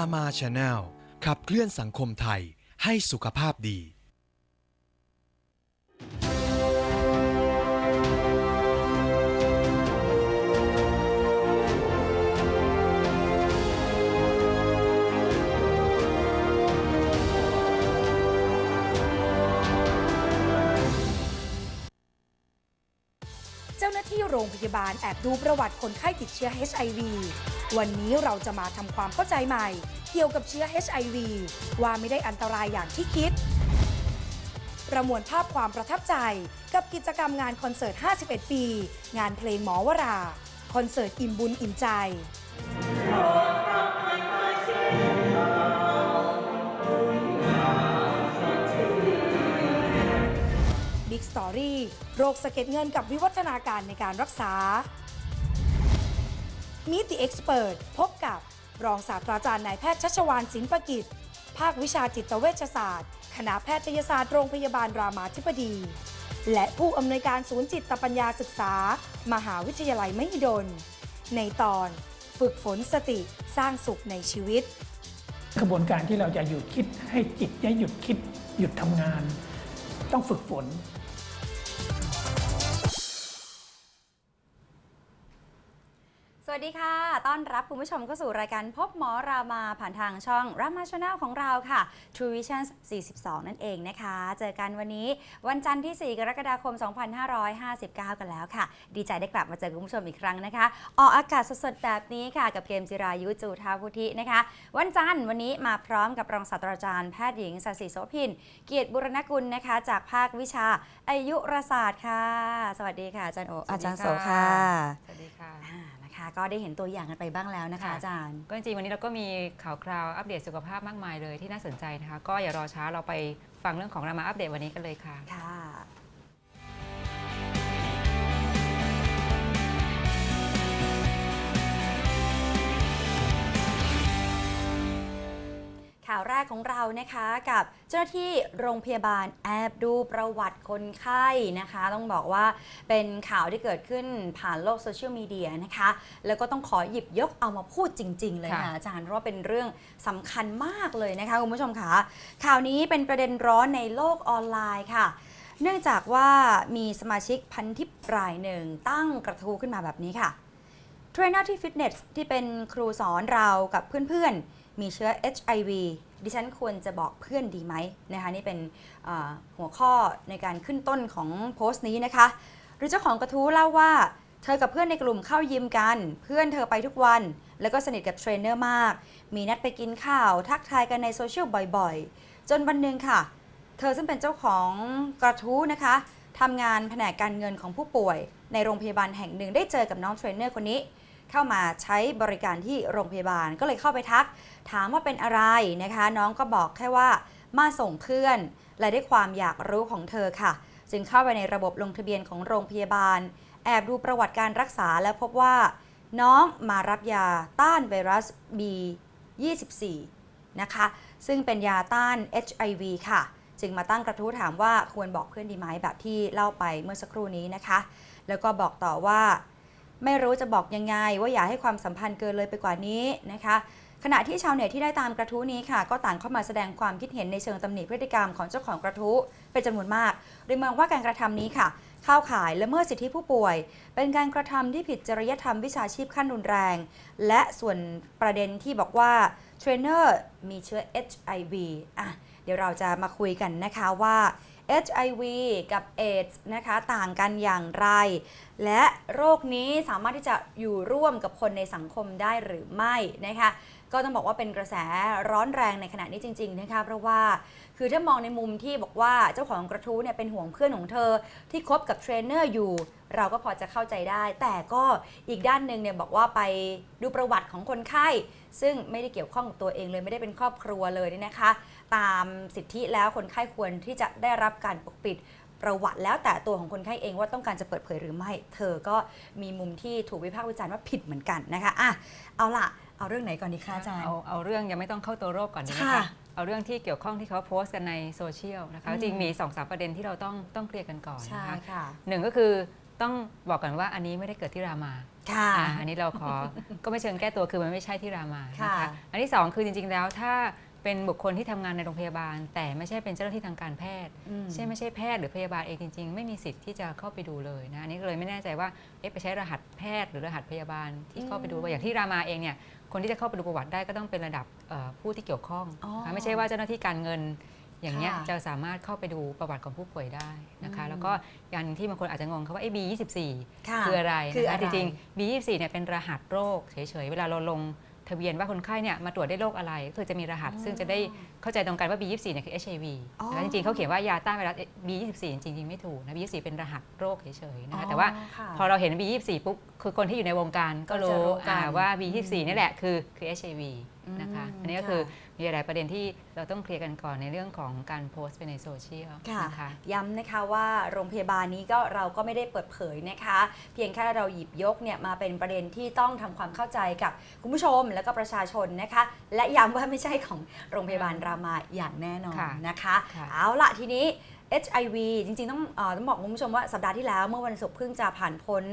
รามาชาแนลขับเคลื่อนสังคมไทยให้สุขภาพดี เจ้าหน้าที่โรงพยาบาลแอบดูประวัติคนไข้ติดเชื้อ HIV วันนี้เราจะมาทำความเข้าใจใหม่ เกี่ยวกับเชื้อ HIV ว่าไม่ได้อันตรายอย่างที่คิด ประมวลภาพความประทับใจกับกิจกรรมงานคอนเสิร์ต 51 ปี งานเพลงหมอวรา คอนเสิร์ตอิ่มบุญอิ่มใจ Big Story โรคสะเก็ดเงินกับวิวัฒนาการในการรักษา Meet the Expert พบกับรองศาสตราจารย์นายแพทย์ชัชวานศิลปกิจ ภาควิชาจิตเวชศาสตร์ คณะแพทยศาสตร์โรงพยาบาลรามาธิบดี และผู้อำนวยการศูนย์จิตปัญญาศึกษา มหาวิทยาลัยมหิดล ในตอนฝึกฝนสติสร้างสุขในชีวิต กระบวนการที่เราจะหยุดคิดให้จิตได้หยุดคิดหยุดทำงาน ต้องฝึกฝน วัสดีค่ะ ต้อนรับคุณผู้ชมเข้าสู่รายการพบหมอรามาผ่านทางช่องรามาชาแนลของเราค่ะ True Vision 42 นั่นเองนะคะ เจอกันวันนี้วันจันทร์ที่ 4 กรกฎาคม 2559 กันแล้วค่ะ ดีใจได้กลับมาเจอคุณผู้ชมอีกครั้งนะคะ ออกอากาศสดๆ แบบนี้ค่ะ กับเกมจิรายุจูทาพุธินะคะ วันจันทร์วันนี้มาพร้อมกับรองศาสตราจารย์แพทย์หญิงสศิโสพิน เกียรติบุรณกุลนะคะ จากภาควิชาอายุรศาสตร์ค่ะ สวัสดีค่ะอาจารย์โออาจารย์โสค่ะ สวัสดีค่ะอ่านะคะ ก็ได้เห็นตัวอย่างกันไปบ้างแล้วนะคะค่ะ อาจารย์ ก็จริงๆวันนี้เราก็มีข่าวคราวอัปเดตสุขภาพมากมายเลยที่น่าสนใจนะคะ ก็อย่ารอช้าเราไปฟังเรื่องของรามาอัปเดตวันนี้กันเลยค่ะ ค่ะ ข่าวแรกของเรานะคะกับเจ้าหน้าที่โรงพยาบาลแอบดูประวัติคนไข้นะคะ ต้องบอกว่าเป็นข่าวที่เกิดขึ้นผ่านโลกโซเชียลมีเดียนะคะ แล้วก็ต้องขอหยิบยกเอามาพูดจริง ๆ เลยค่ะค่ะอาจารย์เพราะว่าเป็นเรื่องสำคัญมากเลยนะคะคุณผู้ชมค่ะข่าวนี้เป็นประเด็นร้อนในโลกออนไลน์ค่ะเนื่องจากว่ามีสมาชิกพันทิปรายหนึ่งตั้งกระทู้ขึ้นมาแบบนี้ค่ะเทรนเนอร์ที่ฟิตเนสที่เป็นครูสอนเรากับเพื่อนๆ มีเชื้อ HIV ดิฉันควรจะบอกเพื่อนดีไหมนะคะนี่เป็นหัวข้อในการขึ้นต้นของโพสต์นี้นะคะ หรือเจ้าของกระทู้เล่าว่าเธอกับเพื่อนในกลุ่มเข้ายิมกัน เพื่อนเธอไปทุกวัน แล้วก็สนิทกับเทรนเนอร์มาก มีนัดไปกินข้าว ทักทายกันในโซเชียลบ่อยๆ จนวันหนึ่งค่ะ เธอซึ่งเป็นเจ้าของกระทู้นะคะทำงานแผนกการเงินของผู้ป่วย ในโรงพยาบาลแห่งหนึ่งได้เจอกับน้องเทรนเนอร์คนนี้ เข้ามาใช้บริการที่โรงพยาบาลก็เลยเข้าไปทัก ถามว่าเป็นอะไรนะคะ น้องก็บอกแค่ว่ามาส่งเพื่อน และได้ความอยากรู้ของเธอค่ะ จึงเข้าไปในระบบลงทะเบียนของโรงพยาบาล แอบดูประวัติการรักษาแล้วพบว่า น้องมารับยาต้านไวรัส B24 นะคะ ซึ่งเป็นยาต้าน HIV ค่ะ จึงมาตั้งกระทู้ถามว่าควรบอกเพื่อนดีไหมแบบที่เล่าไปเมื่อสักครู่นี้นะคะ แล้วก็บอกต่อว่า ไม่รู้จะบอกยังไง ว่าอย่าให้ความสัมพันธ์เกินเลยไปกว่านี้นะคะขณะที่ชาวเน็ตที่ได้ตามกระทู้นี้ค่ะ ก็ต่างเข้ามาแสดงความคิดเห็นในเชิงตำหนิพฤติกรรมของเจ้าของกระทู้เป็นจำนวนมากโดยมองว่าการกระทำนี้ค่ะ เข้าข่ายละเมิดสิทธิผู้ป่วย เป็นการกระทำที่ผิดจริยธรรมวิชาชีพขั้นรุนแรง และส่วนประเด็นที่บอกว่าเทรนเนอร์มีเชื้อ HIV อะเดี๋ยวเราจะมาคุยกันนะคะว่า HIV กับ AIDS นะคะต่างกันอย่างไร และโรคนี้สามารถที่จะอยู่ร่วมกับคนในสังคมได้หรือไม่นะคะก็ต้องบอกว่าเป็นกระแสร้อนแรงในขณะนี้จริง ๆ นะคะเพราะว่าคือถ้ามองในมุมที่บอกว่าเจ้าของกระทู้เนี่ยเป็นห่วงเพื่อนของเธอ ที่คบกับเทรนเนอร์อยู่ เราก็พอจะเข้าใจได้ แต่ก็อีกด้านหนึ่งเนี่ยบอกว่าไปดูประวัติของคนไข้ ซึ่งไม่ได้เกี่ยวข้องกับตัวเองเลยไม่ได้เป็นครอบครัวเลยเนี่ยนะคะ ตามสิทธิแล้วคนไข้ควรที่จะได้รับการปกปิดประวัติแล้วแต่ตัวของคนไข้เองว่าต้องการจะเปิดเผยหรือไม่ เธอก็มีมุมที่ถูกวิพากษ์วิจารณ์ว่าผิดเหมือนกันนะคะอะเอาล่ะเอาเรื่องไหนก่อนดีคะอาจารย์ เอาเอาเรื่องยังไม่ต้องเข้าตัวโรคก่อนดีไหมค่ะคะ เอาเรื่องที่เกี่ยวข้องที่เขาโพสต์กันในโซเชียลนะคะอืมจริงมี2อสประเด็นที่เราต้องต้องเคลียร์กันก่อนใช่นะคะค่ะหนึ่งก็คือต้องบอกกันว่าอันนี้ไม่ได้เกิดที่รามา ค่ะ อ่าอันนี้เราขอ ก็ไม่เชิงแก้ตัวคือมันไม่ใช่ที่รามานะค่ะ คะอันที่สองคือจริงๆแล้วถ้าเป็นบุคคลที่ทำงานในโรงพยาบาล แต่ไม่ใช่เป็นเจ้าหน้าที่ทางการแพทย์ อืม ใช่ไม่ใช่แพทย์หรือพยาบาลเองจริงๆ ไม่มีสิทธิ์ที่จะเข้าไปดูเลยนะอันนี้ก็เลยไม่แน่ใจว่าเอ๊ะไปใช้รหัสแพทย์หรือรหัสพยาบาลที่เข้าไปดูอย่างที่รามาเองเนี่ยคนที่จะเข้าไปดูประวัติได้ก็ต้องเป็นระดับเอ่อผู้ที่เกี่ยวข้องอ๋อ นะคะไม่ใช่ว่าเจ้าหน้าที่การเงิน อย่างเงี้ยค่ะจะสามารถเข้าไปดูประวัติของผู้ป่วยได้นะคะ อืมแล้วก็อย่างหนึ่งที่บางคนอาจจะงงเขาว่าไอ้ B24 ค่ะคืออะไรคือนะอะคะไรจริงๆ B24 เนี่ยเป็นรหัสโรคเฉยๆ เวลาเราลงทะเบียนว่าคนไข้เนี่ยมาตรวจได้โรคอะไรก็คือจะมีรหัส ซึ่งจะได้เข้าใจตรงกันว่า B24 เนี่ยคือ HIV อ๋อ นะคะจริงๆเขาเขียนว่ายาต้านไวรัส B24 จริงๆไม่ถูกนะ B24 เป็นรหัสโรคเฉยๆนะคะแต่ว่า ค่ะ พอเราเห็น B24 ปุ๊บ คือคนที่อยู่ในวงการก็ก็จะรู้รู้กันอ่าว่า B24 นี่แหละคือคือ HIV อืมนะคะ อันนี้ก็ค่ะคือมีหลายประเด็นที่เราต้องเคลียร์กันก่อนในเรื่องของการโพสต์ไปในโซเชียลค่ะ นะคะ ย้ำนะคะว่าโรงพยาบาลนี้ก็เราก็ไม่ได้เปิดเผยนะคะ เพียงแค่เราหยิบยกเนี่ยมาเป็นประเด็นที่ต้องทำความเข้าใจกับคุณผู้ชมและก็ประชาชนนะคะ และย้ำว่าไม่ใช่ของโรงพยาบาลรามาอย่างแน่นอนค่ะนะคะ ค่ะ เอาละทีนี้ HIV จริงๆ ต้องเออต้องบอกคุณผู้ชมว่าสัปดาห์ที่แล้วเมื่อวันศุกร์เพิ่งจะผ่านพ้น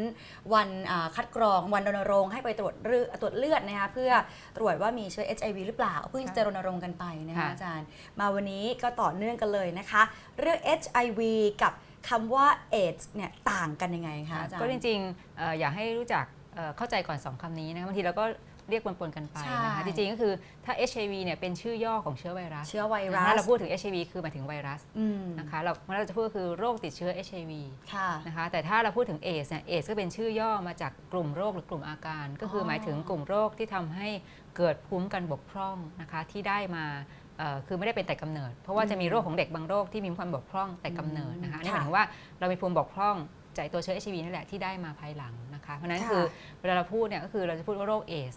วันอ่าคัดกรองวันรณรงค์ให้ไปตรวจเลือดตรวจเลือดนะคะเพื่อตรวจว่ามีเชื้อ HIV หรือเปล่า เพิ่งจะรณรงค์กันไปนะคะค่ะอาจารย์ มาวันนี้ก็ต่อเนื่องกันเลยนะคะ เรื่อง HIV กับคำว่า AIDS เนี่ยต่างกันยังไงคะอาจารย์ก็จริงๆเอ่ออยากให้รู้จักเอ่อเข้าใจก่อน2คำนี้นะคะบางทีเราก็ เรียกปนๆกันไปใช่นะคะจริงๆ ก็คือถ้า HIV เนี่ยเป็นชื่อย่อของเชื้อไวรัสเชื้อไวรัถ้าสเราพูดถึง HIV คือหมายถึงไวรัสอืมนะคะเราเมื่อเราจะพูดก็คือโรคติดเชื้อ HIV ค่ะ นะคะแต่ถ้าเราพูดถึงเอสเนี่ยเอสก็เป็นชื่อย่อมาจากกลุ่มโรคหรือกลุ่มอาการ ก็คือออ หมายถึงกลุ่มโรคที่ทำให้เกิดภูมิกันบกพร่องนะคะที่ได้มาเอ่อคือไม่ได้เป็นแต่กำเนิด เพราะว่าจะมีโรคของเด็กบางโรคที่มีความบกพร่องแต่กำเนิดนะคะอันนี่หมายถึงว่าเรามีภูมิบกพร่องจากตัวเชื้อ HIV นี่แหละที่ได้มาภายหลังนะคะเพราะฉะนั้นค่ะ คือเวลาเราพูดเนี่ยก็คือเราจะพูดว่าโรคเอส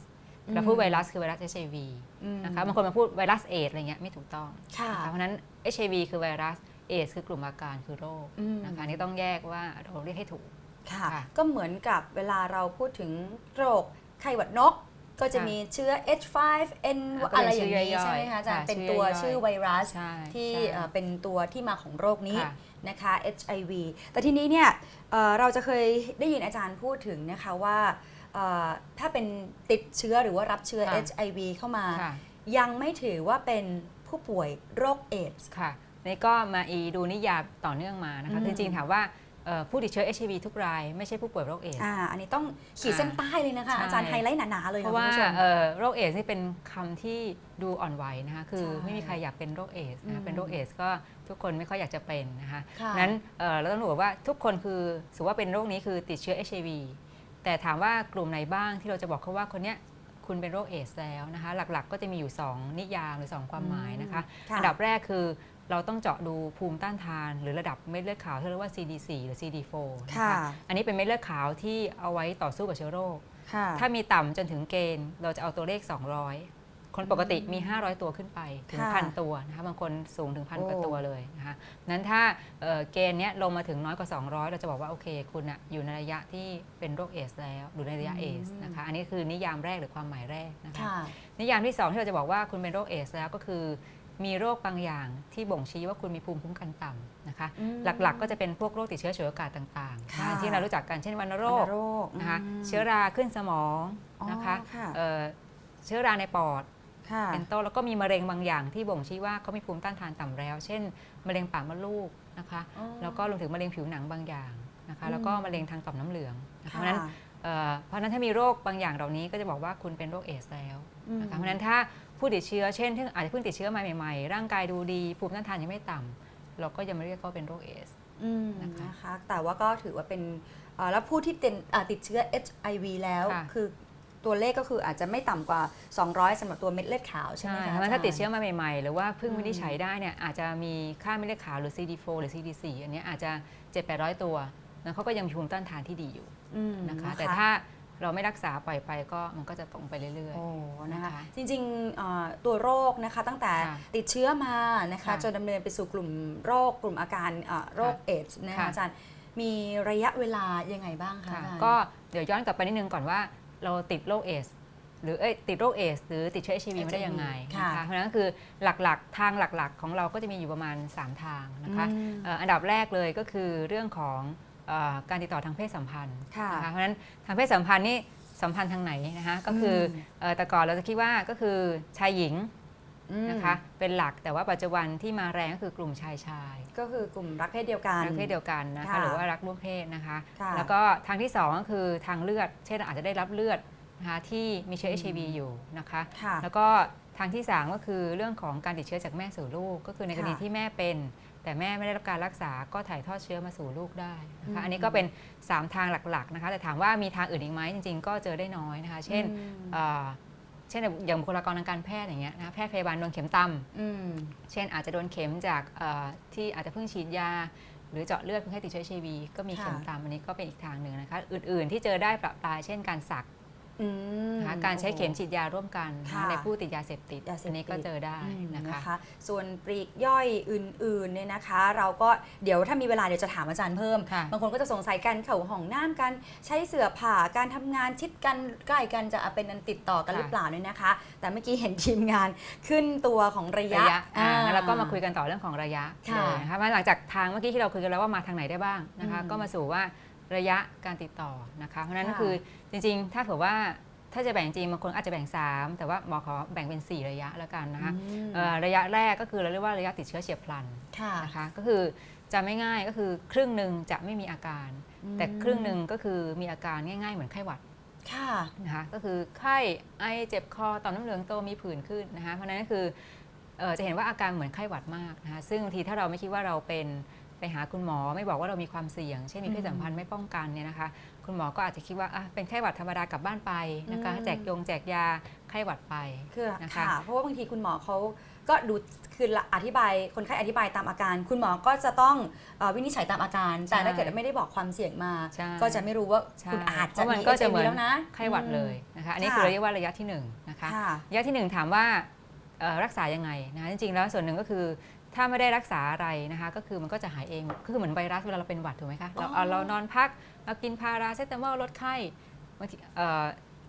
เราพูดไวรัสคือไวรัส HIV อืมนะคะบางคนมาพูดไวรัสเอสอะไรเงี้ยไม่ถูกต้องค่ะนะคะเพราะฉะนั้น HIV คือไวรัสเอสคือกลุ่มอาการคือโรคอืมนะคะอันนี่ต้องแยกว่าเราเรียกให้ถูกค่ะค่ะก็เหมือนกับเวลาเราพูดถึงโรคไข้หวัดนก ก็จะค่ะมีเชื้อ H5N อ่าก็อะเป็นไรอย่างนี้ชื่อย่อยๆใช่ไหมคะอาจารย์ค่ะเป็นชื่ตัวอย่อยๆชื่อไวรัสใช่ที่ใช่เอ่อเป็นตัวที่มาของโรคนี้ค่ะนะคะ HIV แต่ทีนี้เนี่ยเอ่อเราจะเคยได้ยินอาจารย์พูดถึงนะคะว่าเอ่อถ้าเป็นติดเชื้อหรือว่ารับเชื้อ ค่ะ HIV เข้ามา ค่ะยังไม่ถือว่าเป็นผู้ป่วยโรคเอดส์ ค่ะนี่ก็มาอีดูนิยามต่อเนื่องมานะคะอืม จริงๆถามว่าเอ่อผู้ติดเชื้อ HIV ทุกรายไม่ใช่ผู้ป่วยโรคเอสอ่าอันนี้ต้องขีดเส้นใต้เลยนะคะ ใช่ อาจารย์ไฮไลท์หนาๆเลยเพค่ะราะคุณว่าผู้ชม เอ่อโรคเอสนี่เป็นคำที่ดูอ่อนไหวนะคะคือใช่ไม่มีใครอยากเป็นโรคเอสอืนะมเป็นโรคเอสก็ทุกคนไม่ค่อยอยากจะเป็นนะคะค่ะ นั้นเอ่อเราต้องรู้ว่าทุกคนคือถือว่าเป็นโรคนี้คือติดเชื้อ HIV แต่ถามว่ากลุ่มไหนบ้างที่เราจะบอกเขาว่าคนเนี้ยคุณเป็นโรคเอสแล้วนะคะ หลักๆ ก็จะมีอยู่ 2 นิยามหรือ 2 ความหมายนะคะค่ะ อันดับแรกคือเราต้องเจาะดูภูมิต้านทาน หรือระดับเม็ดเลือดขาวที่เรียกว่า CD4 หรือ CD4 นะค่ะ คะอันนี้เป็นเม็ดเลือดขาวที่เอาไว้ต่อสู้กับเชื้อโรค ค่ะ ถ้ามีต่ำจนถึงเกณฑ์เราจะเอาตัวเลข 200 คนปกติมี 500 ตัวขึ้นไปถึงค่ะ พันตัวนะคะบางคนสูงถึงพันโอ้กว่าตัวเลยนะคะนั้นถ้าเอ่อเกณฑ์เนี้ยลงมาถึงน้อยกว่า 200 เราจะบอกว่าโอเค คุณอะอยู่ในระยะที่เป็นโรคเอสแล้วหรือในระยะเอสนะคะอันนี้คือนิยามแรกหรือความหมายแรกนะคะ ค่ะ นิยามที่ 2 ที่เราจะบอกว่าคุณเป็นโรคเอสแล้วก็คือ มีโรคบางอย่างที่บ่งชี้ว่าคุณมีภูมิคุ้มกันต่ำนะคะ อืมหลักๆก็จะเป็นพวกโรคติดเชื้อฉวยโอกาสต่างๆค่ะ นะที่เรารู้จักกันเช่นวัณโรวัคณโรคนะคะมเชื้อราขึ้นสมองอ๋อนะคะค่ะ เอ่อเชื้อราในปอดค่ะ เป็นต้นแล้วก็มีมะเร็งบางอย่างที่บ่งชี้ว่าเขามีภูมิต้านทานต่ำแล้ว เช่น มะเร็งปากมดลูกนะคะอ๋อแล้วก็รวมถึงมะเร็งผิวหนังบางอย่างนะคะอืมแล้วก็มะเร็งทางต่อมน้ำเหลืองนะคะเพค่ะราะฉะนั้นเอ่อเพราะฉะนั้นถ้ามีโรคบางอย่างเหล่านี้ก็จะบอกว่าคุณเป็นโรคเอสแล้วอืมนะคะเพราะฉะนั้นถ้าผู้ติดเชื้อเช่นที่อาจจะเพิ่งติดเชื้อมาใหม่ๆ ร่างกายดูดี ภูมิต้านทานยังไม่ต่ำเราก็ยังไม่เรียกว่าเป็นโรคเอสอืมนะคะนะคะแต่ว่าก็ถือว่าเป็นเอ่อแล้วผู้ที่เป็นอ่าติดเชื้อ HIV แล้วค่ะคือ ตัวเลขก็คืออาจจะไม่ต่ำกว่า 200สำหรับตัวเม็ดเลือดขาวใช่ไหมใช่คะเพราะฉะนั้นถ้าจรย์ติดเชื้อมาใหม่ๆ หรือว่าเพิ่งอืมวินิจฉัยได้เนี่ยอาจจะมีค่าเม็ดเลือดขาวหรือ CD4 หรือ CD4 อันเนี้ยอาจจะ7-800 ตัวแล้วเขาก็ยังมีภูมิต้านทานที่ดีอยู่อืมนะคะ แต่ถ้าเราไม่รักษาปล่อยไปก็มันก็จะตรงไปเรื่อย โอ้นะคะ นะคะจริงๆเอ่อตัวโรคนะคะตั้งแต่ค่ะติดเชื้อมานะคะค่ะจนดำเนินไปสู่กลุ่มโรคกลุ่มอาการเอ่อโรคค่ะเอดส์นะคะค่ะ อาจารย์มีระยะเวลายังไงบ้างๆคะค่ะอาจารย์ ก็เดี๋ยวย้อนกลับไปนิดนึงก่อนว่า เราติดโรคเอสหรือเอ้ยติดโรคเอสหรือติดเชื้อ HIV ไม่ได้ยังไงค่ะนะคะเพราะฉะนั้นก็คือหลักๆ ทางหลักๆ ของเราก็จะมีอยู่ประมาณ 3 ทางนะคะอืมเอ่ออันดับแรกเลยก็คือเรื่องของเเอ่อการติดต่อทางเพศสัมพันธ์ค่ะนะคะเพราะฉะนั้นทางเพศสัมพันธ์นี่สัมพันธ์ทางไหนนะคะก็คืออมเอ่อแต่ก่อนเราจะคิดว่าก็คือชายหญิงอืมนะคะเป็นหลักแต่ว่าปัจจุบันที่มาแรงก็คือกลุ่มชายชาย ก็คือกลุ่มรักเพศเดียวกัน รักเพศเดียวกันนะคะค่ะหรือว่ารักร่วมเพศนะคะ ค่ะแล้วก็ทางที่สองก็คือทางเลือด เช่นอาจจะได้รับเลือดนะคะที่มีเชื้อ HIV อยู่นะคะ ค่ะแล้วก็ทางที่3ก็คือเรื่องของการติดเชื้อจากแม่สู่ลูก ก็คือในกรณีค่ะที่แม่เป็น แต่แม่ไม่ได้รับการรักษาก็ถ่ายทอดเชื้อมาสู่ลูกได้นะอืคะมอันนี้ก็เป็น3ทางหลักๆนะคะแต่ถามว่ามีทางอื่นอีกไหมจริง ๆ ก็เจอได้น้อยนะคะ เช่น อืม เอ่อ เช่นอย่างบุคลากรทางการแพทย์อย่างเงี้ยนะคะแพทย์พยาบาลโดนเข็มตำอืมเช่นอาจจะโดนเข็มจากเอ่อที่อาจจะเพิ่งฉีดยา หรือเจาะเลือดเพื่อให้ติดเชื้อ HIV ก็มีค่ะเข็มตามอันนี้ก็เป็นอีกทางหนึ่งนะคะ อื่น ๆ ที่เจอได้ประปรายเช่นการสัก อืมนะคะการใช้เข็มฉีดยาร่วมกันนะค่ะคะในผู้ติดยาเสพติดยาเสพติด อันนี้ก็เจอได้อืมนะคะ ส่วนปลีกย่อยอื่นๆเนี่ยนะคะ เราก็เดี๋ยวถ้ามีเวลาเดี๋ยวจะถามอาจารย์เพิ่ม ค่ะ บางคนก็จะสงสัยการเข่าห้องน้ำกันใช้เสื่อผ่าการทำงานชิดกันใกล้กันจะเป็นอันติดต่อกันหรือเปล่าเนี่ยนะคะ แต่เมื่อกี้เห็นทีมงานขึ้นตัวของระยะระยะอ่าอ่งั้นเราก็มาคุยกันต่อเรื่องของระยะค่ะเลยนะคะมาหลังจากทางเมื่อกี้ที่เราคุยกันแล้วว่ามาทางไหนได้บ้างนะคะ อืม ก็มาสู่ว่า ระยะการติดต่อนะคะเพราะฉะนั้นค่ะ คือจริงๆ ถ้าเผื่อว่าถ้าจะแบ่งจริงบางคนอาจจะแบ่ง 3 แต่ว่าหมอขอแบ่งเป็น 4 ระยะแล้วกันนะคะอืมเอ่อระยะแรกก็คือเราเรียกว่าระยะติดเชื้อเฉียบพลันค่ะนะคะก็คือจะไม่ง่ายก็คือครึ่งหนึ่งจะไม่มีอาการ แต่ครึ่งหนึ่งก็คือมีอาการง่ายๆ เหมือนไข้หวัด ค่ะ นะคะก็คือไข้ไอเจ็บคอต่อมน้ำเหลืองโตมีผื่นขึ้นนะคะเพราะฉะนั้นก็คือเอ่อจะเห็นว่าอาการเหมือนไข้หวัดมากนะคะซึ่งบางทีถ้าเราไม่คิดว่าเราเป็น ไปหาคุณหมอไม่บอกว่าเรามีความเสี่ยง เช่นมีเพศสัมพันธ์ไม่ป้องกันเนี่ยนะคะ คุณหมอก็อาจจะคิดว่าอะเป็นไข้หวัดธรรมดากลับบ้านไปนะคะอืมแจกยงแจกยาไข้หวัดไปคือนะคะค่ะเพราะว่าบางทีคุณหมอเขาก็ดูคืออธิบายคนไข้อธิบายตามอาการ คุณหมอก็จะต้องเอ่อวินิจฉัยตามอาการ แต่ใช่ถ้าเกิดไม่ได้บอกความเสี่ยงมา ใช่ ก็จะไม่รู้ว่าใช่คุณอาจเพจะราะมันมีก็จะ HIV เหมือนแล้วนะไข้หวัดเลยนะคะ อันนี้ค่ะคือเรียกว่าระยะที่หนึ่งนะคะ ค่ะ ระยะที่หนึ่งถามว่าเอ่อรักษายังไงนะคะจริงๆแล้วส่วนหนึ่งก็คือ ถ้าไม่ได้รักษาอะไรนะคะ ก็คือมันก็จะหายเองก็คือเหมือนไวรัสเวลาเราเป็นหวัดถูกไหมคะเราอ๋อเอาเรานอนพักเรากินพาราเซตามอลลดไข้บางทีเอ่อ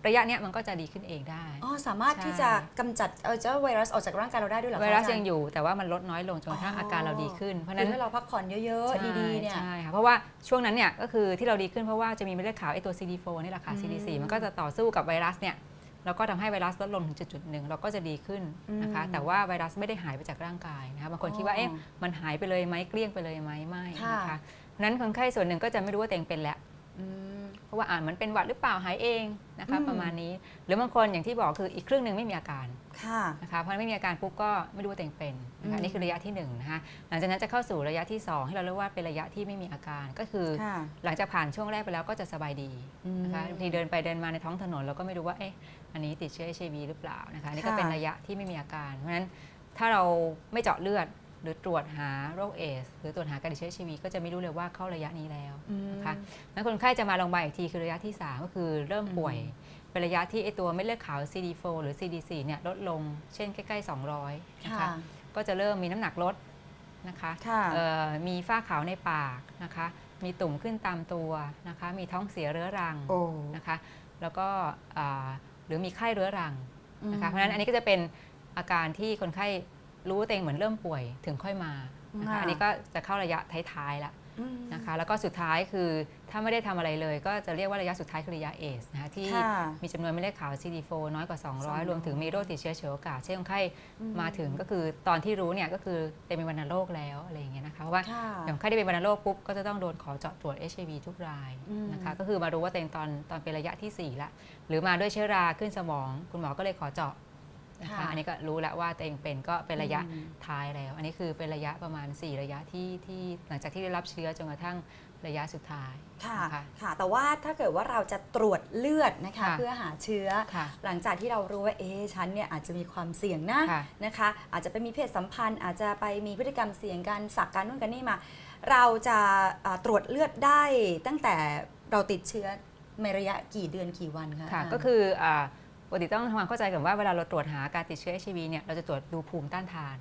ระยะเนี้ยมันก็จะดีขึ้นเองได้ อ๋อสามารถใช่ที่จะกำจัดเอาเจ้าไวรัสออกจากร่างกายเราได้ด้วยเหรอคะไวรัสอาจายังอยู่แต่ว่ามันลดน้อยลงจนกระทั่งอ๋อออาการเราดีขึ้นเพราะฉะคืนั้อนถ้าเราพักผ่อนเยอะๆ ดีๆ เนี่ย ใช่ค่ะเพราะว่าช่วงนั้นเนี่ยก็คือที่เราดีขึ้นเพราะว่าจะมีเม็ดเลือดขาวไอตัว CD4 นี่แหละค่ะอืม CD4 มันก็จะต่อสู้กับไวรัสเนี่ย แล้วก็ทำให้ไวรัสลดลงถึงจุดๆหนึ่งเราก็จะดีขึ้นนะคะอืมแต่ว่าไวรัสไม่ได้หายไปจากร่างกายนะคะบางคนอ๋อคิดว่าเอ๊ะมันหายไปเลยไหมเกลี้ยงไปเลยไหมไม่ค่ะนะคะเพราะฉะนั้นคนไข้ส่วนหนึ่งก็จะไม่รู้ว่าตัวเองเป็นแล้วอืมเพราะว่าอ่านมันเป็นหวัดหรือเปล่าหายเองนะคะอืมประมาณนี้ หรือบางคนอย่างที่บอกคืออีกครึ่งหนึ่งไม่มีอาการค่ะนะคะเพราะไม่มีอาการปุ๊บก็ไม่รู้ว่าตัวเองเป็นนะคะอืมนี่คือระยะที่1นงนะคะหลังจากนั้นจะเข้าสู่ระยะที่2ที่เราเรียกว่าเป็นระยะที่ไม่มีอาการก็คือค่ะหลังจากผ่านช่วงแรกไปแล้วก็จะสบายดีนะคะบางทีเดินไปเดินมาในท้องถนนเราก็ไม่รู้ว่าเอ๊ะ อันนี้ติดเชื้อ HIV หรือเปล่านะคะอันนี่ก็ค่ะ เป็นระยะที่ไม่มีอาการ เพราะฉะนั้นถ้าเราไม่เจาะเลือดหรือตรวจหาโรคเอสหรือตรวจหาการติดเชื้อ HIV ก็จะไม่รู้เลยว่าเข้าระยะนี้แล้ว อืม นะคะ นั้นคนไข้จะมาโรงพยาบาลอีกทีคือระยะที่ 3 ก็คือเริ่มป่วย เป็นระยะที่ไอตัวเม็ดเลือดขาว CD4 หรือ CD4 เนี่ยลดลงเช่นใกล้ ๆ 200นะคะค่ะก็จะเริ่มมีน้ำหนักลดนะคะค่ะ เอ่อมีฝ้าขาวในปากนะคะ มีตุ่มขึ้นตามตัวนะคะ มีท้องเสียเรื้อรังโอ้ นะคะ แล้วก็อ่าห รือมีไข้เรื้อรังนะคะอืมเพราะฉะนั้นอันนี้ก็จะเป็นอาการที่คนไข้รู้ว่าตัวเองเหมือนเริ่มป่วยถึงค่อยมานะคะค่ะอันนี้ก็จะเข้าระยะท้ายๆแล้วอืมนะคะแล้วก็สุดท้ายคือถ้าไม่ได้ทำอะไรเลย ก็จะเรียกว่าระยะสุดท้ายคือระยะเอสนะคะที่ค่ะมีจำนวนไม่เลือดขาว CD4 น้อยกว่า 200 200รวมถึงมีโรคติดเชื้อเชื้อโอกาสเช่นคนไข้อืมมาถึงก็คือตอนที่รู้เนี่ยก็คือเต็มเป็นวัณโรคแล้วอะไรอย่างเงี้ยนะคะเพราะว่าค่ะอย่างคนไข้ที่เป็นวัณโรคปุ๊บก็จะต้องโดนขอเจาะตรวจ HIV ทุกรายอืมนะคะก็คือมารู้ว่าตัวเองตอนตอนเป็นระยะที่ 4 ละ หรือมาด้วยเชื้อราขึ้นสมอง คุณหมอก็เลยขอเจาะนะคะค่ะ อันนี้ก็รู้แล้วว่าตัวเองเป็นก็เป็นระยะอืม ท้ายแล้ว อันนี้คือเป็นระยะประมาณ 4 ระยะที่ที่หลังจากที่ได้รับเชื้อจนกระทั่งระยะสุดท้ายค่ะนะคะค่ะ แต่ว่าถ้าเกิดว่าเราจะตรวจเลือดนะคะ ค่ะ เพื่อหาเชื้อ ค่ะ หลังจากที่เรารู้ว่า เอ๊ะฉันเนี่ยอาจจะมีความเสี่ยงนะค่ะ นะคะ อาจจะไปมีเพศสัมพันธ์ อาจจะไปมีพฤติกรรมเสี่ยงการสักการนู่นกันนี่มา เราจะอ่าตรวจเลือดได้ตั้งแต่เราติดเชื้อ ในระยะกี่เดือนกี่วันคะค่ะาจารย์ก็คืออ่าปกติต้องทำความเข้าใจกันว่าเวลาเราตรวจหาการติดเชื้อ HIV เนี่ยเราจะตรวจดูภูมิต้านทาน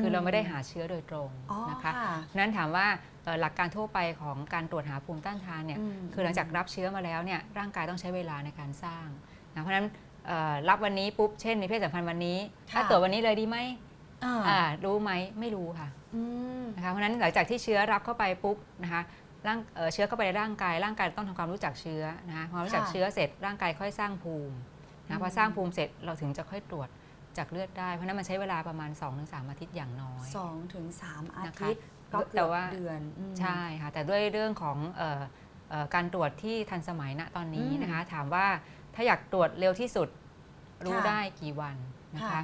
คือเราไม่ได้หาเชื้อโดยตรงอ๋อนะคะค่ะนั้นถามว่าเอ่อหลักการทั่วไปของการตรวจหาภูมิต้านทานเนี่ยอืมคือหลังจากรับเชื้อมาแล้วเนี่ยร่างกายต้องใช้เวลาในการสร้างนะเพราะฉะนั้นเอ่อรับวันนี้ปุ๊บเช่นมีเพศสัมพันธ์วันนี้ ถ้าค่ะตรวจวันนี้เลยดีไหมอ่าอ่ารู้ไหมไม่รู้ค่ะอืมนะคะเพราะฉะนั้นหลังจากที่เชื้อรับเข้าไปปุ๊บนะคะ ร่างเอ่อเชื้อเข้าไปในร่างกาย ร่างกายต้องทำความรู้จักเชื้อนะคะพอรู้จักค่ะเชื้อเสร็จร่างกายค่อยสร้างภูมิอืนะมพอสร้างภูมิเสร็จเราถึงจะค่อยตรวจจากเลือดได้ เพราะฉะนั้นมันใช้เวลาประมาณ 2-3 อาทิตย์อย่างน้อยสองถึงสามอานะคะทิตย์ก็เกืแต่อบว่าเดือนอืมใช่ค่ะแต่ด้วยเรื่องของเอ่อเอ่อการตรวจที่ทันสมัยณตอนนี้อืมนะคะ ถามว่าถ้าอยากตรวจเร็วที่สุดรู้ค่ะได้กี่วันนะค่ะคะ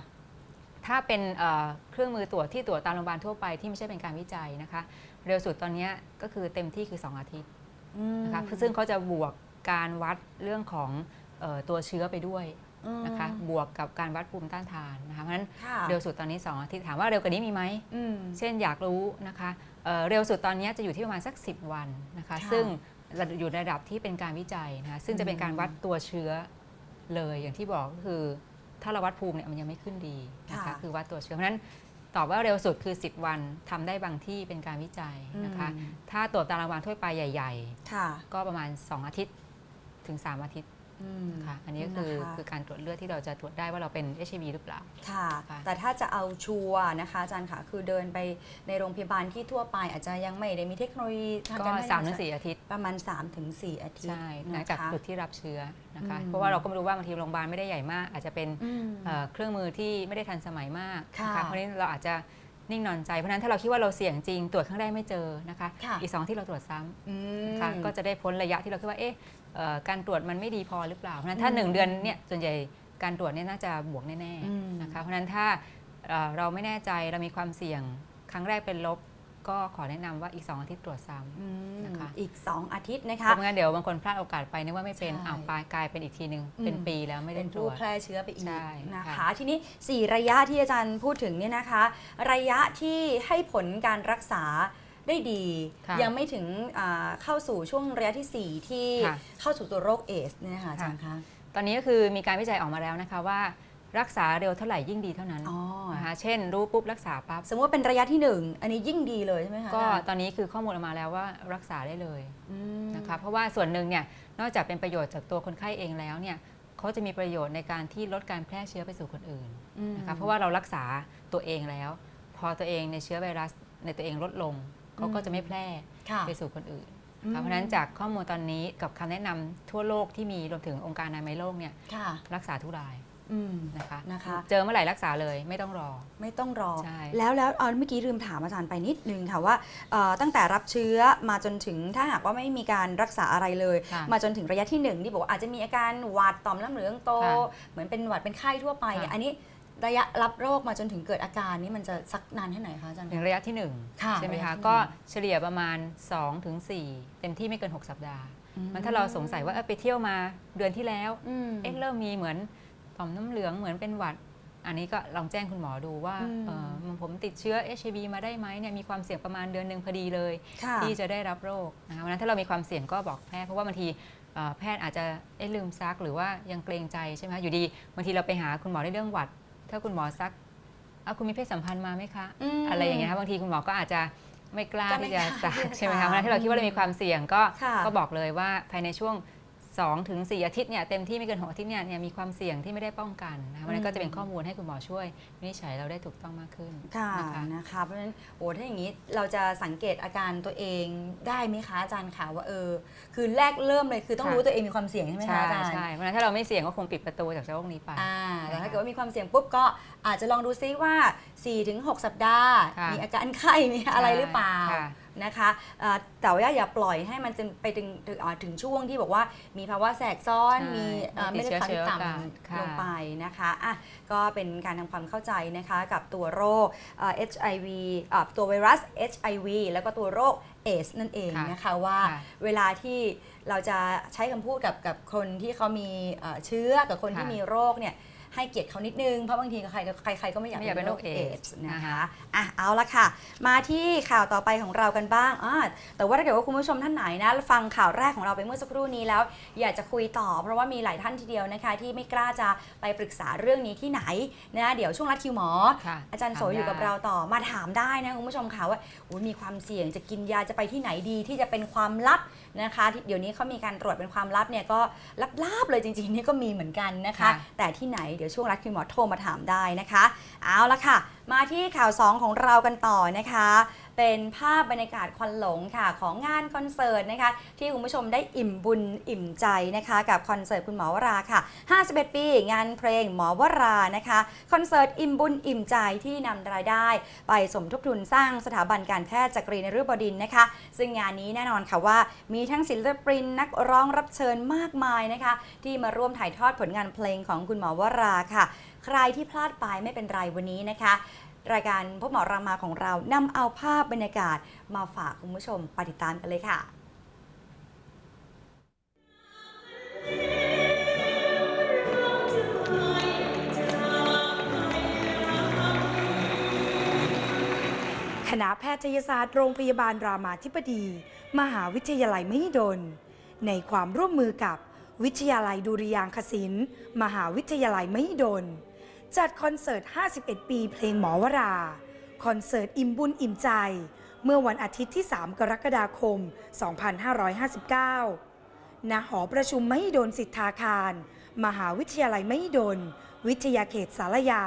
ถ้าเป็นเอ่อเครื่องมือตรวจที่ตรวจตามโรงพยาบาลทั่วไปที่ไม่ใช่เป็นการวิจัยนะคะ เร็วสุดตอนเนี้ยก็คือเต็มที่คือ 2 อาทิตย์อืมนะคะซึ่งเขาจะบวกการวัดเรื่องของเออตัวเชื้อไปด้วยอืมนะคะบวกกับการวัดภูมิต้านทานนะคะเพราะฉะนั้นค่ะเร็วสุดตอนนี้ 2 อาทิตย์ถามว่าเร็วกว่านี้มีไหมอืมเช่นอยากรู้นะคะเอ่อเร็วสุดตอนนี้จะอยู่ที่ประมาณสัก 10 วันนะคะค่ะซึ่งอยู่ในระดับที่เป็นการวิจัยนะคะซึ่งจะเป็นการอืมวัดตัวเชื้อเลยอย่างที่บอกก็คือถ้าเราวัดภูมิเนี่ยมันยังไม่ขึ้นดีนะคะค่ะคือวัดตัวเชื้อเพราะฉะนั้น ตอบว่าเร็วสุดคือ 10 วันทำได้บางที่เป็นการวิจัยนะคะอืมถ้าตรวจตามโรงพยาบาลทั่วไปใหญ่ค่ะๆก็ประมาณ 2 อาทิตย์ถึง 3 อาทิตย์อืม ค่ะ อันนี้ก็คือนะคะ คือการตรวจเลือดที่เราจะตรวจได้ว่าเราเป็น HIV หรือเปล่า ค่ะ ค่ะ แต่ถ้าจะเอาชัวร์นะคะอาจารย์ค่ะ คือเดินไปในโรงพยาบาลที่ทั่วไป อาจจะยังไม่ได้มีเทคโนโลยีทางก็การแพทย์สามถึงสี่อาทิตย์ ประมาณ 3-4 อาทิตย์ใช่นะนะจากคะ จุดที่รับเชื้อนะคะ อืม เพราะว่าเราก็ไม่รู้ว่าบางทีโรงพยาบาลไม่ได้ใหญ่มาก อาจจะเป็นอืม เอ่อเครื่องมือที่ไม่ได้ทันสมัยมากนะค่ะคะเพราะฉะนั้นเราอาจจะนิ่งนอนใจ เพราะฉะนั้นถ้าเราคิดว่าเราเสี่ยงจริง ตรวจครั้งแรกไม่เจอนะคะ ค่ะ อีกสองที่เราตรวจซ้อืมำนะคะก็จะได้พ้นระยะที่เราคิดว่า เอ๊ะเอ่อ การตรวจมันไม่ดีพอหรือเปล่า เพราะฉะนั้นถ้าอืมหนึ่งเดือนเนี่ยส่วนใหญ่การตรวจเนี่ยน่าจะบวกแน่อืมๆนะคะเพราะฉะนั้นถ้าเอ่อเราไม่แน่ใจเรามีความเสี่ยงครั้งแรกเป็นลบก็ขอแนะนำว่าอีก 2 อาทิตย์ตรวจซ้ำอืมนะคะอีก 2 อาทิตย์นะเพคะราะไม่งั้นเดี๋ยวบางคนพลาดโอกาสไปนึกว่าไม่เป็นใช่อ้าวปลายกลายเป็นอีกทีหนึ่งอืมเป็นปีแล้วไม่ได้เป็นตรผู้วจแพร่เชื้อไปอีกใช่นะคะค่ะทีนี้ 4 ระยะที่อาจารย์พูดถึงเนี่ยนะคะ ระยะที่ให้ผลการรักษา ได้ดี ค่ะยังไม่ถึงอ่าเข้าสู่ช่วงระยะที่ 4 ที่ค่ะ เข้าสู่ตัวโรคเอสเนี่ยค่ะอาจารย์คะตอนนี้ก็คือมีการวิจัยออกมาแล้วนะคะว่า รักษาเร็วเท่าไหร่ยิ่งดีเท่านั้นอ๋อนะคะเช่น รู้ปุ๊บรักษาปั๊บ สมมติว่าเป็นระยะที่ 1 อันนี้ยิ่งดีเลยใช่ไหมคะก็อาจารย์ตอนนี้คือข้อมูลออกมาแล้วว่ารักษาได้เลยอืม นะคะเพราะว่าส่วนหนึ่งเนี่ยนอกจากเป็นประโยชน์จากตัวคนไข้เองแล้วเนี่ยเขาจะมีประโยชน์ในการที่ลดการแพร่เชื้อไปสู่คนอื่นอืมนะคะเพราะว่าเรารักษาตัวเองแล้ว พอตัวเองในเชื้อไวรัสในตัวเองลดลง เขาก็จะไม่แพร่ค่ะไปสู่คนอื่นอืมค่ะเพราะฉะนั้นจากข้อมูลตอนนี้กับคำแนะนำทั่วโลกที่มีรวมถึงองค์การอนามัยโลกเนี่ยค่ะรักษาทุกรายอืมนะคะนะคะ เจอเมื่อไหร่รักษาเลยไม่ต้องรอ ไม่ต้องรอใช่แล้วแล้วเอ่อเมื่อกี้ลืมถามอาจารย์ไปนิดนึงค่ะว่าเอ่อตั้งแต่รับเชื้อมาจนถึงถ้าหากว่าไม่มีการรักษาอะไรเลยค่ะมาจนถึงระยะที่หนึ่งที่บอกว่าอาจจะมีอาการหวัดต่อมน้ำเหลืองโตค่ะเหมือนเป็นหวัดเป็นไข้ทั่วไปเนี่ยค่ะอันนี้ ระยะรับโรคมาจนถึงเกิดอาการนี้มันจะสักนานแค่ไหนคะอาจารย์ ถึงระยะที่หนึ่งค่ะใช่ไหมระยะคะ ที่ก็หนึ่งเฉลี่ยประมาณ 2-4ถึง4เต็มที่ไม่เกิน 6 สัปดาห์ อืมันถ้าเราสงสัยว่าเออไปเที่ยวมาเดือนที่แล้ว อืม เอ๊ะเริ่มมีเหมือนต่อมน้ำเหลืองเหมือนเป็นหวัด อันนี้ก็ลองแจ้งคุณหมอดูว่าอืม เอ่อผมติดเชื้อ HIV มาได้ไหมเนี่ยมีความเสี่ยงประมาณเดือนหนึ่งพอดีเลย ค่ะ ที่จะได้รับโรคนะคะเพราะฉะนั้นถ้าเรามีความเสี่ยงก็บอกแพทย์เพราะว่าบางทีเอ่อแพทย์อาจจะเอ๊ะลืมซักหรือว่ายังเกรงใจใช่ไหมคะอยู่ดีบางทีเราไปหาคุณหมอในเรื่องหวัด ถ้าคุณหมอซักเอาคุณมีเพศสัมพันธ์มาไหมคะมอะไรอย่างเงี้ยนะคะบางทีคุณหมอก็อาจจะไม่กล้าก็ไม่ที่จะกล้าซักที่จะใช่ไหมคะเพราะฉะนั้นถามถ้าเราคิดว่าเรามีความเสี่ยงก็ค่ะ ก็บอกเลยว่าภายในช่วง 2ถึง4อาทิตย์เนี่ยเต็มที่ไม่เกิน 6 อาทิตย์เนี่ยเนี่ยมีความเสี่ยงที่ไม่ได้ป้องกันนะคะเพราะฉะนั้นก็จะเป็นข้อมูลให้คุณหมอช่วยวินิจฉัยเราได้ถูกต้องมากขึ้นค่ะนะคะนะคะเพราะฉะนั้นโอ้ถ้าอย่างนี้เราจะสังเกตอาการตัวเองได้ไหมคะอาจารย์คะว่าเออคือแรกเริ่มเลยคือต้องค่ะรู้ตัวเองมีความเสี่ยงใช่ไหมคะใช่อาจารย์ใช่เพราะฉะนั้นถ้าเราไม่เสี่ยงก็คงปิดประตูจากโรคนี้ไปอ่าแต่นะคะถ้าเกิดว่ามีความเสี่ยงปุ๊บก็อาจจะลองดูซิว่า 4-6 สัปดาห์ค่ะมีอาการไข้มีอะไรหรือเปล่าค่ะ นะคะเอ่อแต่ว่าอย่าปล่อยให้มันจนไปถึงถึงอ่าถึงช่วงที่บอกว่ามีภาวะแทรกซ้อนใช่มีเอ่อมีไม่ได้ขาวเชื้ที่อต่เชื้ออากาศค่ะำลงไปนะคะอะก็เป็นการทำความเข้าใจนะคะกับตัวโรคเอ่อ HIV อะตัวไวรัส HIV แล้วก็ตัวโรคเอสนั่นเองค่ะนะคะว่า ค่ะ เวลาที่เราจะใช้คำพูดกับกับคนที่เขามีเอ่อเชื้อกับคนที่ค่ะ มีโรคเนี่ย ให้เกียรติเขานิดนึง เพราะบางทีใครก็ใครใครก็ไม่อยากไม่อยากเป็นโรคเอเอสดส์นะนะคะคะอะเอาละค่ะ มาที่ข่าวต่อไปของเรากันบ้างอ่าแต่ว่าถ้าเกิดว่าคุณผู้ชมท่านไหนนะฟังข่าวแรกของเราไปเมื่อสักครู่นี้แล้ว อยากจะคุยต่อ เพราะว่ามีหลายท่านทีเดียวนะคะที่ไม่กล้าจะไปปรึกษาเรื่องนี้ที่ไหนนะเดี๋ยวช่วงรัดคิวหมอค่ะอาจารย์โสอยู่กับเราต่อมาถามได้นะคุณผู้ชมค่ะว่าอุ๊ยมีความเสี่ยงจะกินยาจะไปที่ไหนดีที่จะเป็นความลับนะคะที่เดี๋ยวนี้เขามีการตรวจเป็นความลับเนี่ยก็ลับๆเลยจริงๆเนี่ยก็มีเหมือนกันนะคะค่ะแต่ที่ไหนเดี๋ยวช่วงรัดคิวหมอโทรมาถามได้นะคะ เอาละค่ะ มาที่ข่าว 2 ของเรากันต่อนะคะเป็นภาพบรรยากาศควันหลงค่ะของงานคอนเสิร์ตนะคะที่คุณผู้ชมได้อิ่มบุญอิ่มใจนะคะกับคอนเสิร์ตคุณหมอวราค่ะ 51 ปี งานเพลงหมอวรานะคะคอนเสิร์ตอิ่มบุญอิ่มใจที่นำรายได้ ไปสมทบทุนสร้างสถาบันการแพทย์จักรีนฤบดินนะคะ ซึ่งงานนี้แน่นอนค่ะว่า มีทั้งศิลปินนักร้องรับเชิญมากมายนะคะ ที่มาร่วมถ่ายทอดผลงานเพลงของคุณหมอวราค่ะ ใครที่พลาดไปไม่เป็นไรวันนี้นะคะ รายการพบหมอรามาของเรานำเอาภาพบรรยากาศมาฝากคุณผู้ชมไปติดตามกันเลยค่ะคณะแพทยศาสตร์โรงพยาบาลรามาธิบดี มหาวิทยาลัยมหิดล ในความร่วมมือกับวิทยาลัยดุริยางคศิลป์มหาวิทยาลัยมหิดล จัดคอนเสิร์ต 51 ปีเพลงหมอวรา คอนเสิร์ตอิ่มบุญอิ่มใจ เมื่อวันอาทิตย์ที่ 3 กรกฎาคม 2559 ณ หอประชุมมหิดลสิทธาคาร มหาวิทยาลัยมหิดล วิทยาเขตสารยา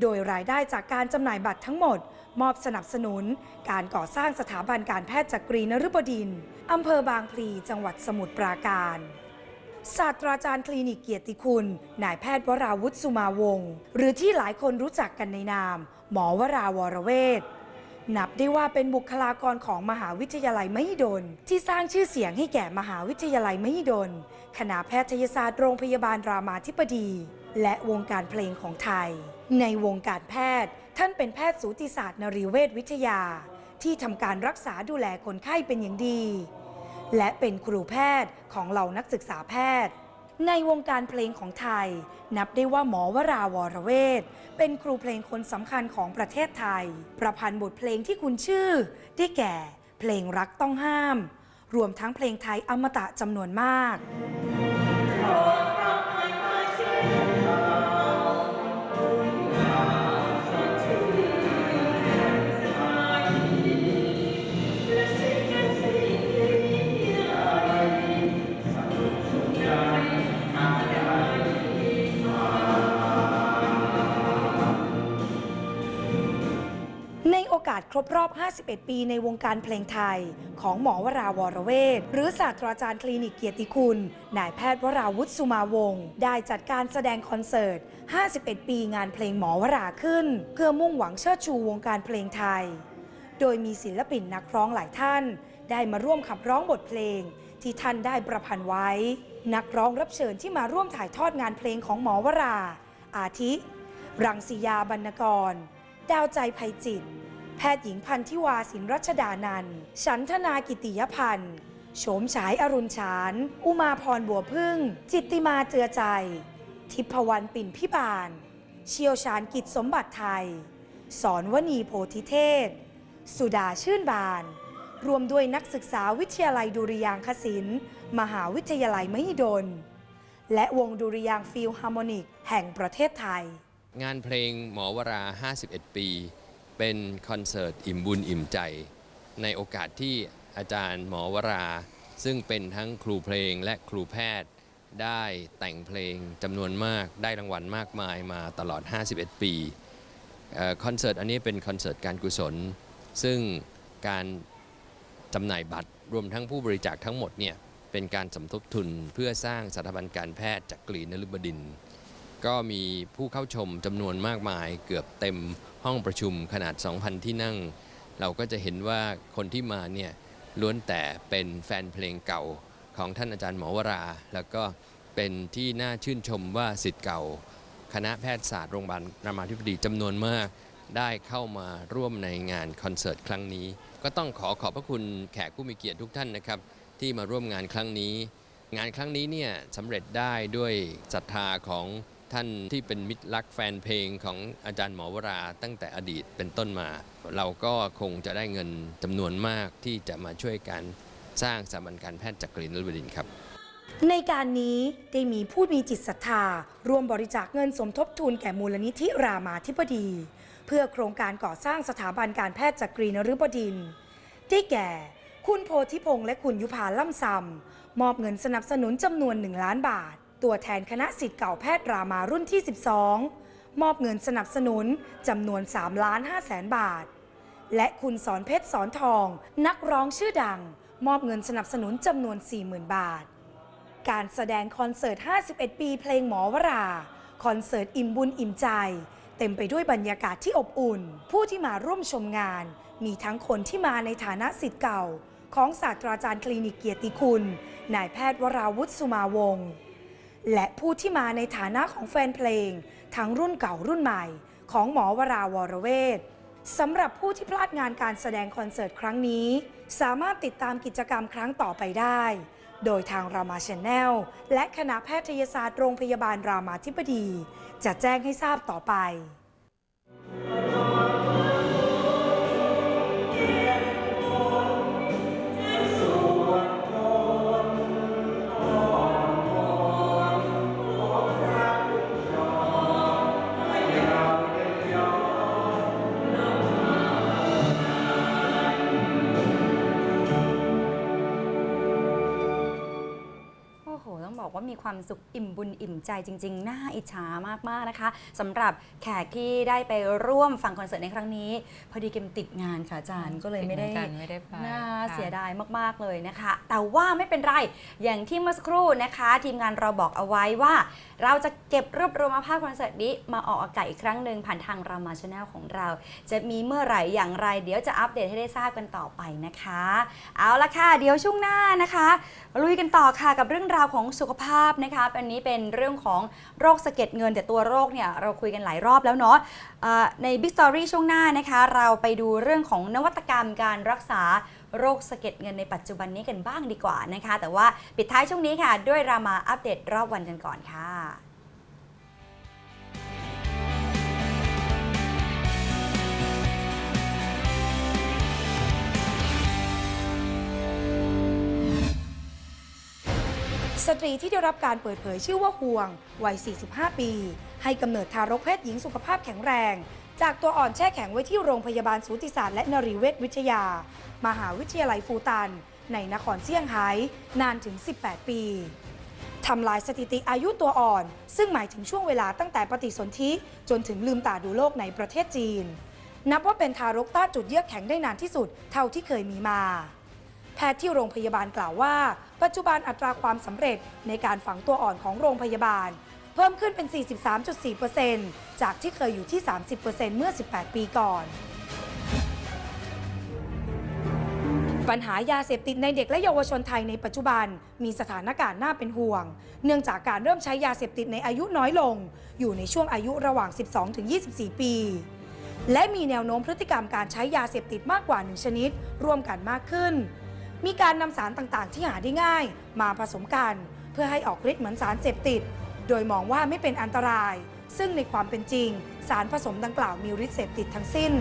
โดยรายได้จากการจำหน่ายบัตรทั้งหมด มอบสนับสนุน การก่อสร้างสถาบันการแพทย์จักรีนฤบดินอำเภอบางพลี จังหวัดสมุทรปราการ ศาสตราจารย์คลินิกเกียรติคุณ นายแพทย์วราวุฒิสุมาวงศ์หรือที่หลายคนรู้จักกันในนาม หมอวราวรเวทนับได้ว่าเป็นบุคลากรของมหาวิทยาลัยมหิดล ที่สร้างชื่อเสียงให้แก่มหาวิทยาลัยมหิดล คณะแพทยศาสตร์โรงพยาบาลรามาธิบดี และวงการเพลงของไทย ในวงการแพทย์ ท่านเป็นแพทย์สูติศาสตร์นรีเวชวิทยา ที่ทำการรักษาดูแลคนไข้เป็นอย่างดี และเป็นครูแพทย์ของเหล่านักศึกษาแพทย์ ในวงการเพลงของไทย นับได้ว่าหมอวราวรเวทเป็นครูเพลงคนสำคัญของประเทศไทย ประพันธ์บทเพลงที่คุณชื่อ ได้แก่ เพลงรักต้องห้าม รวมทั้งเพลงไทยอมตะจำนวนมาก ครบรอบ 51 ปีในวงการเพลงไทย ของหมอวราวรเวทหรือศาสตราจารย์คลินิกเกียรติคุณ นายแพทย์วราวุฒิสุมาวงศ์ได้จัดการแสดงคอนเสิร์ต 51 ปีงานเพลงหมอวราขึ้น เพื่อมุ่งหวังเชิดชูวงการเพลงไทย โดยมีศิลปินนักร้องหลายท่าน ได้มาร่วมขับร้องบทเพลง ที่ท่านได้ประพันธ์ไว้ นักร้องรับเชิญที่มาร่วมถ่ายทอดงานเพลงของหมอวรา อาทิ รังสียาบรรณกร ดาวใจภัยจิต แพทย์หญิงพันธิวาสินรัชดานันฉันทนากิติยพันธ์โฉมฉายอรุณฉาน อุมาพรบัวพึ่ง จิตติมาเจือใจ ทิพวรรณปิ่นพิบาล เชี่ยวชาญกิจสมบัติไทย สอนวณีโพธิเทศ สุดาชื่นบาน รวมด้วยนักศึกษาวิทยาลัยดุริยางคศิลป์มหาวิทยาลัยมหิดล และวงดุริยางฟิลฮาร์โมนิก แห่งประเทศไทย งานเพลงหมอวรา 51 ปี เป็นคอนเสิร์ตอิ่มบุญอิ่มใจ ในโอกาสที่อาจารย์หมอวรา ซึ่งเป็นทั้งครูเพลงและครูแพทย์ ได้แต่งเพลงจำนวนมากได้รางวัลมากมายมาตลอด 51 ปีคอนเสิร์ตอันนี้เป็นคอนเสิร์ตการกุศล ซึ่งการจำหน่ายบัตรรวมทั้งผู้บริจาคทั้งหมดเนี่ยเป็นการสมทบทุนเพื่อสร้างสถาบันการแพทย์จากกรีนฤบดินทร์ ก็มีผู้เข้าชมจำนวนมากมาย เกือบเต็มห้องประชุมขนาด 2,000 ที่นั่ง เราก็จะเห็นว่าคนที่มาเนี่ยล้วนแต่เป็นแฟนเพลงเก่าของท่านอาจารย์หมอวรา แล้วก็เป็นที่น่าชื่นชมว่าสิทธิ์เก่า คณะแพทยศาสตร์โรงพยาบาลรามาธิบดีจำนวนมากได้เข้ามาร่วมในงานคอนเสิร์ตครั้งนี้ ก็ต้องขอขอบพระคุณแขกผู้มีเกียรติทุกท่านนะครับ ที่มาร่วมงานครั้งนี้ งานครั้งนี้เนี่ยสำเร็จได้ด้วยศรัทธาของ ท่านที่เป็นมิตรรักแฟนเพลงของอาจารย์หมอวราตั้งแต่อดีตเป็นต้นมา เราก็คงจะได้เงินจำนวนมากที่จะมาช่วยกันสร้างสถาบันการแพทย์จักรีนฤบดินครับ ในการนี้ได้มีผู้มีจิตศรัทธาร่วมบริจาคเงินสมทบทุนแก่มูลนิธิรามาธิบดี เพื่อโครงการก่อสร้างสถาบันการแพทย์จักรีนฤบดินทร์ได้แก่ คุณโพธิพงษ์และคุณยุพาล่ำซำมอบเงินสนับสนุนจำนวน1ล้านบาท ตัวแทนคณะสิทธิ์เก่าแพทย์รามารุ่นที่ 12 มอบเงินสนับสนุนจำนวน3ล้าน5แสนบาท และคุณสอนเพชรสอนทอง นักร้องชื่อดัง มอบเงินสนับสนุนจำนวน 40,000 บาท การแสดงคอนเสิร์ต 51 ปีเพลงหมอวรา คอนเสิร์ตอิ่มบุญอิ่มใจ เต็มไปด้วยบรรยากาศที่อบอุ่น ผู้ที่มาร่วมชมงาน มีทั้งคนที่มาในฐานะสิทธิ์เก่า ของศาสตราจารย์คลินิกเกียรติคุณ นายแพทย์วราวุฒิสุมาวงศ์ และผู้ที่มาในฐานะของแฟนเพลง ทั้งรุ่นเก่ารุ่นใหม่ ของหมอวราวรเวทสำหรับผู้ที่พลาดงานการแสดงคอนเสิร์ตครั้งนี้ สามารถติดตามกิจกรรมครั้งต่อไปได้ โดยทางรามาชแนลและคณะแพทยศาสตร์โรงพยาบาลรามาธิบดี จะแจ้งให้ทราบต่อไป ความสุขอิ่มบุญอิ่มใจจริง ๆ น่าอิจฉามากๆนะคะสำหรับแขกที่ได้ไปร่วมฟังคอนเสิร์ตในครั้งนี้ พอดีเกมติดงานค่ะอาจารย์ก็เลยไม่ได้ติดเหมือนกันไม่ได้ไปน่าค่ะ เสียดายมาก ๆ เลยนะคะ แต่ว่าไม่เป็นไร อย่างที่เมื่อสักครู่นะคะ ทีมงานเราบอกเอาไว้ว่า เราจะเก็บรวบรวมมาภาพคอนเสิร์ตนี้ มาออกอากาศอีกครั้งหนึ่งผ่านทางรามาชาแนลของเรา จะมีเมื่อไหร่อย่างไร เดี๋ยวจะอัปเดตให้ได้ทราบกันต่อไปนะคะ เอาละค่ะ เดี๋ยวช่วงหน้านะคะ ลุยกันต่อค่ะกับเรื่องราวของสุขภาพนะคะอันนี้เป็นเรื่องของโรคสะเก็ดเงินแต่ตัวโรคเนี่ยเราคุยกันหลายรอบแล้วเนาะใน Big Story ช่วงหน้านะคะ เราไปดูเรื่องของนวัตกรรมการรักษาโรคสะเก็ดเงินในปัจจุบันนี้กันบ้างดีกว่านะคะ แต่ว่าปิดท้ายช่วงนี้ค่ะ ด้วยรามาอัปเดตรอบวันกันก่อนค่ะ สตรีที่ได้รับการเปิดเผยชื่อว่าห่วง วัย 45 ปี ให้กำเนิดทารกเพศหญิงสุขภาพแข็งแรง จากตัวอ่อนแช่แข็งไว้ที่โรงพยาบาลสูติศาสตร์และนรีเวชวิทยา มหาวิทยาลัยฟูตัน ในนครเซี่ยงไฮ้นานถึง 18 ปีทำลายสถิติอายุตัวอ่อน ซึ่งหมายถึงช่วงเวลาตั้งแต่ปฏิสนธิจนถึงลืมตาดูโลกในประเทศจีน นับว่าเป็นทารกต้าจุดเยือกแข็งได้นานที่สุดเท่าที่เคยมีมา แพทย์ที่โรงพยาบาลกล่าวว่า ปัจจุบันอัตราความสำเร็จในการฝังตัวอ่อนของโรงพยาบาล เพิ่มขึ้นเป็น 43.4%จากที่เคยอยู่ที่ 30%เมื่อ 18 ปีก่อนปัญหายาเสพติดในเด็กและเยาวชนไทยในปัจจุบัน มีสถานการณ์น่าเป็นห่วง เนื่องจากการเริ่มใช้ยาเสพติดในอายุน้อยลง อยู่ในช่วงอายุระหว่าง 12-24 ปี และมีแนวโน้มพฤติกรรมการใช้ยาเสพติดมากกว่า1ชนิด ร่วมกันมากขึ้น มีการนำสารต่างๆ ที่หาได้ง่าย มาผสมกัน เพื่อให้ออกฤทธิ์เหมือนสารเสพติด โดยมองว่าไม่เป็นอันตราย ซึ่งในความเป็นจริง สารผสมดังกล่าวมีฤทธิ์เสพติดทั้งสิ้น